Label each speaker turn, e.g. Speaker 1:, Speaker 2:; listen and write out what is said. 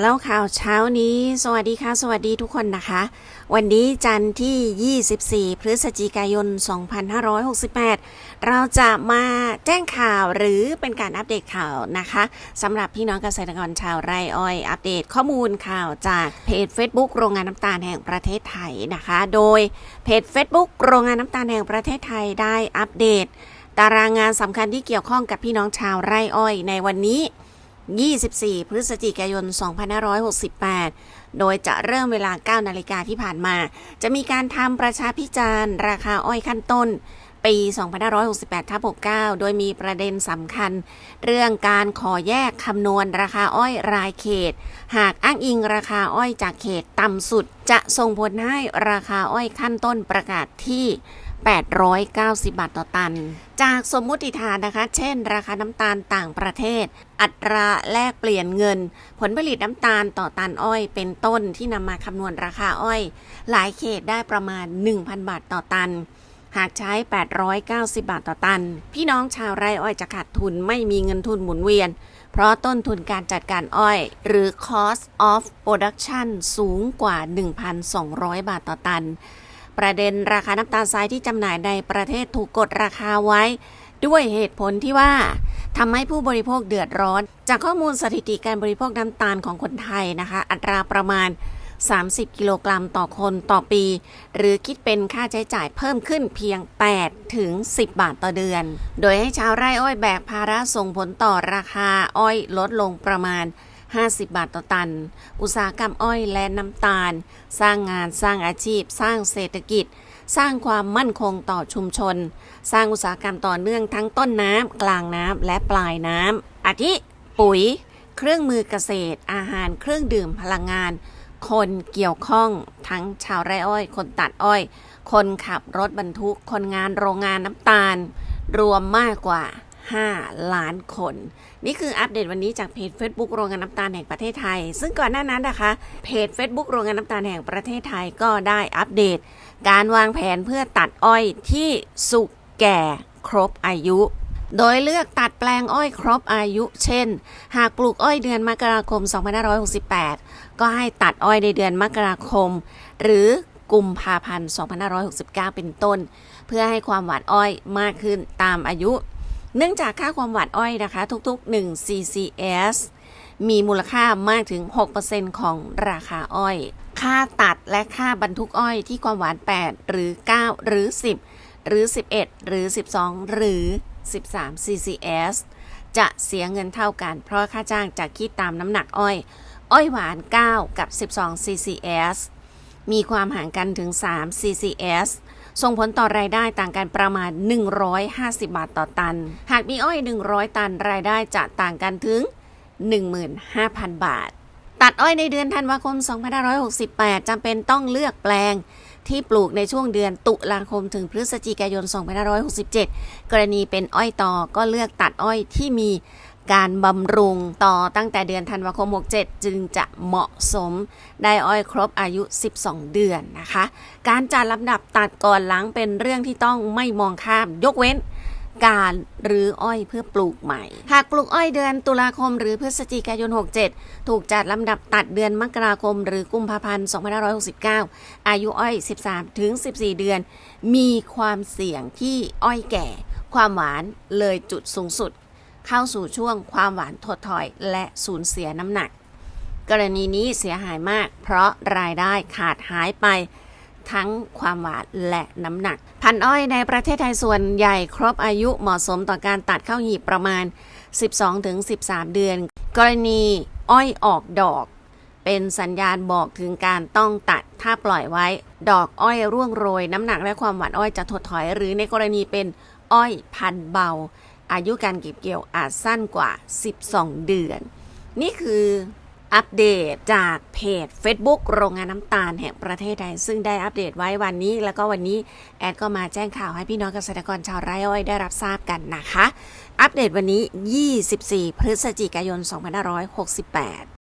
Speaker 1: แล้วข่าวเช้านี้ สวัสดีค่ะ สวัสดีทุกคนนะคะ วันนี้จันทร์ที่ 24 พฤศจิกายน 2568 เราจะมาแจ้งข่าวหรือเป็นการอัปเดตข่าวนะคะสำหรับพี่น้องเกษตรกรชาวไร่อ้อย อัปเดตข้อมูลข่าวจากเพจ Facebook โรงงานน้ำตาลแห่งประเทศไทยนะคะ โดยเพจ Facebook โรงงานน้ำตาลแห่งประเทศไทยได้อัปเดต ตารางงานสำคัญที่เกี่ยวข้องกับพี่น้องชาวไร่อ้อย ในวันนี้ 24 พฤศจิกายน 2568 โดยจะเริ่มเวลา 9 นาฬิกาที่ผ่านมา จะมีการทำประชาพิจารณ์ ราคาอ้อยขั้นต้น ปี 2568ทับ69 โดยมีประเด็นสำคัญ เรื่องการขอแยกคำนวณราคาอ้อยรายเขต หากอ้างอิงราคาอ้อยจากเขตต่ำสุด จะส่งผลให้ราคาอ้อยขั้นต้นประกาศที่ 890 บาทต่อตัน จากสมมุติฐานนะคะ เช่น ราคาน้ำตาลต่างประเทศ อัตราแลกเปลี่ยนเงิน ผลผลิตน้ำตาลต่อตันอ้อย เป็นต้นที่นำมาคำนวณราคาอ้อย หลายเขตได้ประมาณ 1,000 บาทต่อตัน หากใช้ 890 บาทต่อตัน พี่น้องชาวไร่อ้อยจะขาดทุนไม่มีเงินทุนหมุนเวียน เพราะต้นทุนการจัดการอ้อย หรือ cost of production สูงกว่า 1,200 บาทต่อตัน ประเด็นราคาน้ำตาลทรายที่จำหน่ายในประเทศถูกกดราคาไว้ ด้วยเหตุผลที่ว่าทำให้ผู้บริโภคเดือดร้อน จากข้อมูลสถิติการบริโภคน้ำตาลของคนไทยนะคะ อัตราประมาณ 30 กิโลกรัมต่อคนต่อปี หรือคิดเป็นค่าใช้จ่ายเพิ่มขึ้นเพียง 8 ถึง 10 บาทต่อเดือน โดยให้ชาวไร่อ้อยแบกภาระส่งผลต่อราคาอ้อยลดลงประมาณ 50 บาทต่อตัน อุตสาหกรรมอ้อยและน้ำตาล สร้างงานสร้างอาชีพ สร้างเศรษฐกิจ สร้างความมั่นคงต่อชุมชน สร้างอุตสาหกรรมต่อเนื่องทั้งต้นน้ำกลางน้ำและปลายน้ำอาทิปุ๋ย เครื่องมือเกษตร อาหารเครื่องดื่มพลังงาน คนเกี่ยวข้องทั้งชาวไร่อ้อย คนตัดอ้อย คนขับรถบรรทุก คนงานโรงงานน้ำตาล รวมมากกว่า 5 ล้านคน นี่คืออัปเดตวันนี้จากเพจ Facebook โรงงานน้ำตาลแห่งประเทศไทย ซึ่งก่อนหน้านั้นนะคะ เพจ Facebook โรงงานน้ำตาลแห่งประเทศไทยก็ได้อัปเดต การวางแผนเพื่อตัดอ้อยที่สุกแก่ครบอายุโดยเลือกตัดแปลงอ้อยครบอายุ เช่น หากปลูกอ้อยเดือนมกราคม 2568 ก็ให้ตัดอ้อยในเดือนมกราคม หรือกุมภาพันธ์ 2569 เป็นต้น เพื่อให้ความหวานอ้อยมากขึ้นตามอายุ เนื่องจากค่าความหวานอ้อยนะคะ ทุกๆ 1 CCS มีมูลค่ามากถึง 6%ของราคาอ้อย ค่าตัดและค่าบรรทุกอ้อยที่ความหวาน 8 หรือ 9 หรือ 10 หรือ 11 หรือ 12 หรือ 13 CCS จะเสียเงินเท่ากัน เพราะค่าจ้างจะคิดตามน้ำหนักอ้อย อ้อยหวาน 9 กับ 12 CCS มีความห่างกันถึง 3 CCS ส่งผลต่อรายได้ต่างกันประมาณ 150 บาทต่อตัน หากมีอ้อย 100 ตันรายได้จะต่างกันถึง 15,000 บาท ตัดอ้อยในเดือนธันวาคม 2568จำเป็นต้องเลือกแปลงที่ปลูกในช่วงเดือนตุลาคมถึงพฤศจิกายน 2567 กรณีเป็นอ้อยตอก็เลือกตัดอ้อยที่มี การบำรุงต่อตั้งแต่เดือนธันวาคม 67 จึงจะเหมาะสมได้อ้อยครบอายุ 12 เดือนนะคะ การจัดลำดับตัดก่อนหลังเป็นเรื่องที่ต้องไม่มองข้าม ยกเว้นการหรืออ้อยเพื่อปลูกใหม่ หากปลูกอ้อยเดือนตุลาคมหรือพฤศจิกายน 67 ถูกจัดลำดับตัดเดือนมกราคม หรือกุมภาพันธ์ 2569 อายุอ้อย 13 ถึง 14 เดือน มีความเสี่ยงที่อ้อยแก่ ความหวานเลยจุดสูงสุด เข้าสู่ช่วงความหวานถดถอยและสูญเสียน้ำหนัก กรณีนี้เสียหายมาก เพราะรายได้ขาดหายไปทั้งความหวานและน้ำหนัก พันอ้อยในประเทศไทยส่วนใหญ่ครบอายุเหมาะสมต่อการตัดเข้าหีบประมาณ 12-13 เดือน กรณีอ้อยออกดอก เป็นสัญญาณบอกถึงการต้องตัดถ้าปล่อยไว้ ดอกอ้อยร่วงโรย น้ำหนักและความหวานอ้อยจะถดถอย หรือในกรณีเป็นอ้อยพันเบา อายุการเก็บเกี่ยวอาจสั้นกว่า 12 เดือน นี่คืออัปเดตจากเพจ Facebook โรงงานน้ำตาลแห่งประเทศไทย ซึ่งได้อัปเดตไว้วันนี้ แล้วก็วันนี้แอดก็มาแจ้งข่าวให้พี่น้องเกษตรกรชาวไร่อ้อยได้รับทราบกันนะคะ อัปเดตวันนี้ 24 พฤศจิกายน 2568